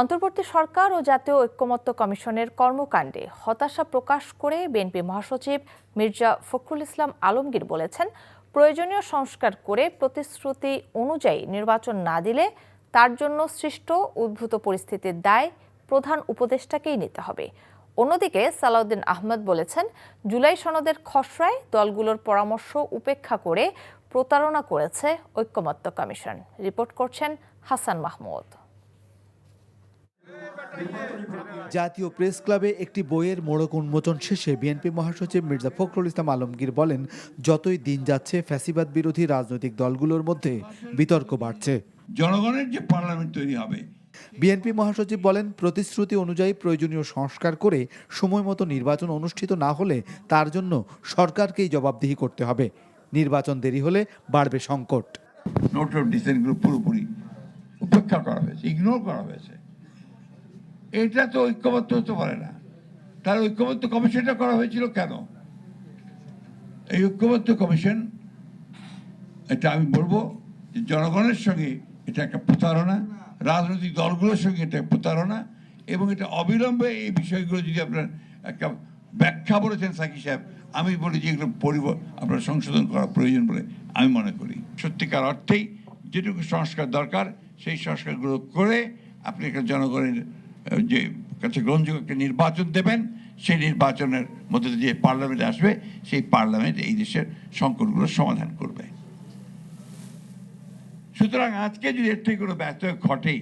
অন্তর্বর্তী সরকার ও জাতীয় ঐক্যমত্য কমিশনের কর্মকাণ্ডে হতাশা প্রকাশ করে বিএনপি মহাসচিব মির্জা ফখরুল ইসলাম আলমগীর বলেছেন, প্রয়োজনীয় সংস্কার করে প্রতিশ্রুতি অনুযায়ী নির্বাচন না দিলে তার জন্য সৃষ্ট উদ্ভূত পরিস্থিতির দায় প্রধান উপদেষ্টাকেই নিতে হবে। অন্যদিকে সালাউদ্দিন আহমদ বলেছেন, জুলাই সনদের খসড়ায় দলগুলোর পরামর্শ উপেক্ষা করে প্রতারণা করেছে ঐক্যমত্য কমিশন। রিপোর্ট করছেন হাসান মাহমুদ। জাতীয় প্রেস ক্লাবে একটি বইয়ের মোড়ক উন্মোচন শেষে বিএনপি মহাসচিব মির্জা ফখরুল ইসলাম আলমগীর বলেন যতই দিন যাচ্ছে ফ্যাসিবাদ বিরোধী রাজনৈতিক দলগুলোর মধ্যে বিতর্ক বাড়ছে। জনগণের যে পার্লামেন্ট তৈরি হবে। বিএনপি মহাসচিব বলেন প্রতিশ্রুতি অনুযায়ী প্রয়োজনীয় সংস্কার করে সময় মতো নির্বাচন অনুষ্ঠিত না হলে তার জন্য সরকারকেই জবাবদিহি করতে হবে। নির্বাচন দেরি হলে বাড়বে সংকট। নোট অফ ডিসেন্টগুলো পুরোপুরি উপেক্ষা করা হয়েছে ইগনোর করা হয়েছে। এটা তো ঐক্যবদ্ধ হতে পারে না। তার ঐক্যবদ্ধ কমিশনটা করা হয়েছিল কেন? এই ঐক্যবদ্ধ কমিশন, এটা আমি বলব যে জনগণের সঙ্গে এটা একটা প্রতারণা, রাজনৈতিক দলগুলোর সঙ্গে এটা প্রতারণা, এবং এটা অবিলম্বে এই বিষয়গুলো যদি আপনার একটা ব্যাখ্যা বলেছেন সাকি সাহেব, আমি বলি যে এগুলো পরিব, আপনার সংশোধন করা প্রয়োজন বলে আমি মনে করি। সত্যিকার অর্থেই যেটুকু সংস্কার দরকার, সেই সংস্কারগুলো করে আপনি একটা জনগণের যে কাছে গ্রহণযোগ্য একটা নির্বাচন দেবেন, সেই নির্বাচনের মধ্যে যে পার্লামেন্ট আসবে, সেই পার্লামেন্ট এই দেশের সংকটগুলো সমাধান করবে। সুতরাং আজকে যদি এর থেকে কোনো ব্যর্থ ঘটে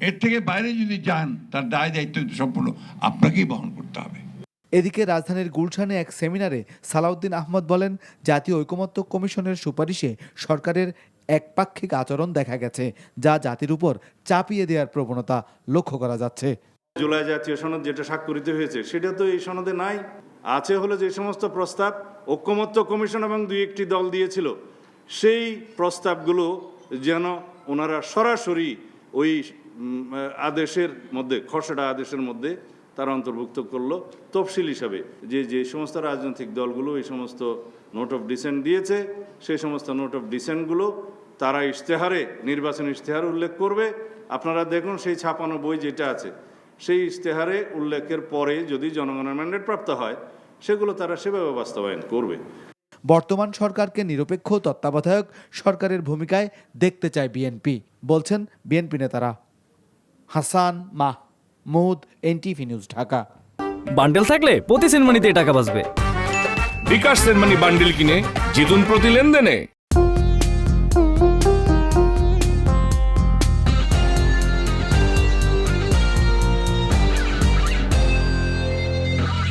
এর থেকে বাইরে যদি যান, তার দায় দায়িত্ব সম্পূর্ণ আপনাকেই বহন করতে হবে। এদিকে রাজধানীর গুলশানে এক সেমিনারে সালাউদ্দিন আহমদ বলেন, জাতীয় ঐকমত্য কমিশনের সুপারিশে সরকারের একপাক্ষিক আচরণ দেখা গেছে, যা জাতির উপর চাপিয়ে দেওয়ার প্রবণতা লক্ষ্য করা যাচ্ছে। জুলাই জাতীয় সনদ যেটা স্বাক্ষরিত হয়েছে, সেটা তো এই সনদে নাই। আছে হলো যে সমস্ত প্রস্তাব ঐক্যমত্য কমিশন এবং দুই একটি দল দিয়েছিল, সেই প্রস্তাবগুলো যেন ওনারা সরাসরি ওই আদেশের মধ্যে, খসড়া আদেশের মধ্যে তারা অন্তর্ভুক্ত করল। তফসিল হিসাবে যে যে সমস্ত রাজনৈতিক দলগুলো এই সমস্ত নোট অফ ডিসেন্ট দিয়েছে, সেই সমস্ত নোট অফ ডিসেন্টগুলো তারা ইশতেহারে, নির্বাচন ইশতেহারে উল্লেখ করবে। আপনারা দেখুন সেই ছাপানো বই যেটা আছে, সেই ইশতেহারে উল্লেখের পরে যদি জনগণের ম্যান্ডেট প্রাপ্ত হয়, সেগুলো তারা সেভাবে বাস্তবায়ন করবে। বর্তমান সরকারকে নিরপেক্ষ তত্ত্বাবধায়ক সরকারের ভূমিকায় দেখতে চায় বিএনপি, বলছেন বিএনপি নেতারা। হাসান মাহ। মুদ এনটিভি নিউজ ঢাকা। বান্ডেল থাকলে প্রতি সেনমানিতে টাকা বাঁচবে। বিকাশ সেনমানি বান্ডেল কিনে জিতুন প্রতি লেনদেনে।